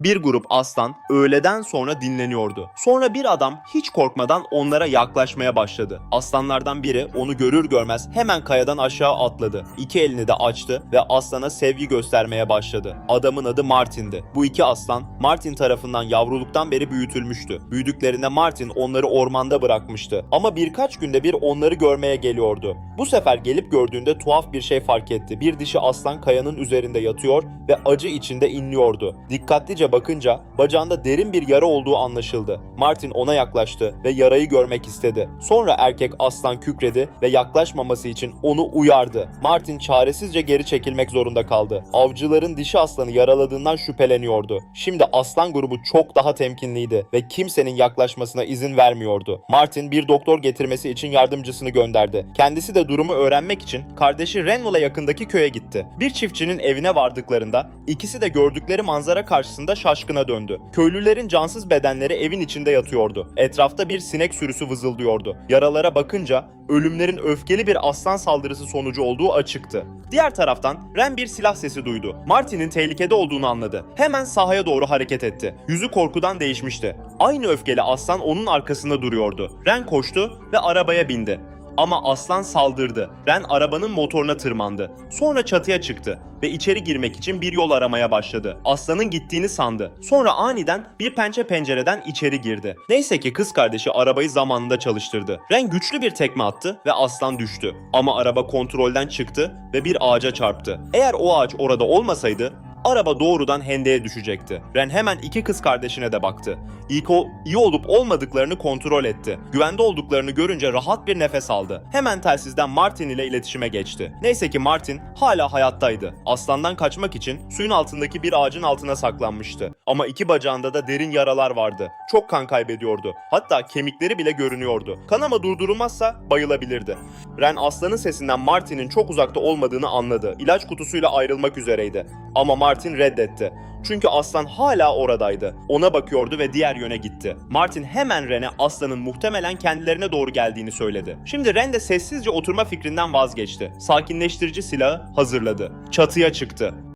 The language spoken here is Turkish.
Bir grup aslan öğleden sonra dinleniyordu. Sonra bir adam hiç korkmadan onlara yaklaşmaya başladı. Aslanlardan biri onu görür görmez hemen kayadan aşağı atladı. İki elini de açtı ve aslana sevgi göstermeye başladı. Adamın adı Martin'di. Bu iki aslan Martin tarafından yavruluktan beri büyütülmüştü. Büyüdüklerinde Martin onları ormanda bırakmıştı. Ama birkaç günde bir onları görmeye geliyordu. Bu sefer gelip gördüğünde tuhaf bir şey fark etti. Bir dişi aslan kayanın üzerinde yatıyor ve acı içinde inliyordu. Dikkatlice bakınca bacağında derin bir yara olduğu anlaşıldı. Martin ona yaklaştı ve yarayı görmek istedi. Sonra erkek aslan kükredi ve yaklaşmaması için onu uyardı. Martin çaresizce geri çekilmek zorunda kaldı. Avcıların dişi aslanı yaraladığından şüpheleniyordu. Şimdi aslan grubu çok daha temkinliydi ve kimsenin yaklaşmasına izin vermiyordu. Martin bir doktor getirmesi için yardımcısını gönderdi. Kendisi de durumu öğrenmek için kardeşi Renwell'a yakındaki köye gitti. Bir çiftçinin evine vardıklarında ikisi de gördükleri manzara karşısında şaşkına döndü. Köylülerin cansız bedenleri evin içinde yatıyordu. Etrafta bir sinek sürüsü vızıldıyordu. Yaralara bakınca ölümlerin öfkeli bir aslan saldırısı sonucu olduğu açıktı. Diğer taraftan Ren bir silah sesi duydu. Martin'in tehlikede olduğunu anladı. Hemen sahaya doğru hareket etti. Yüzü korkudan değişmişti. Aynı öfkeli aslan onun arkasında duruyordu. Ren koştu ve arabaya bindi. Ama aslan saldırdı. Ren arabanın motoruna tırmandı. Sonra çatıya çıktı ve içeri girmek için bir yol aramaya başladı. Aslanın gittiğini sandı. Sonra aniden bir pençe pencereden içeri girdi. Neyse ki kız kardeşi arabayı zamanında çalıştırdı. Ren güçlü bir tekme attı ve aslan düştü. Ama araba kontrolden çıktı ve bir ağaca çarptı. Eğer o ağaç orada olmasaydı araba doğrudan hendeye düşecekti. Ren hemen iki kız kardeşine de baktı. İyi, o- iyi olup olmadıklarını kontrol etti. Güvende olduklarını görünce rahat bir nefes aldı. Hemen telsizden Martin ile iletişime geçti. Neyse ki Martin hala hayattaydı. Aslandan kaçmak için suyun altındaki bir ağacın altına saklanmıştı. Ama iki bacağında da derin yaralar vardı. Çok kan kaybediyordu. Hatta kemikleri bile görünüyordu. Kanama durdurulmazsa bayılabilirdi. Ren aslanın sesinden Martin'in çok uzakta olmadığını anladı. İlaç kutusuyla ayrılmak üzereydi. Ama Martin reddetti. Çünkü aslan hala oradaydı. Ona bakıyordu ve diğer yöne gitti. Martin hemen Ren'e aslanın muhtemelen kendilerine doğru geldiğini söyledi. Şimdi Ren de sessizce oturma fikrinden vazgeçti. Sakinleştirici silahı hazırladı. Çatıya çıktı.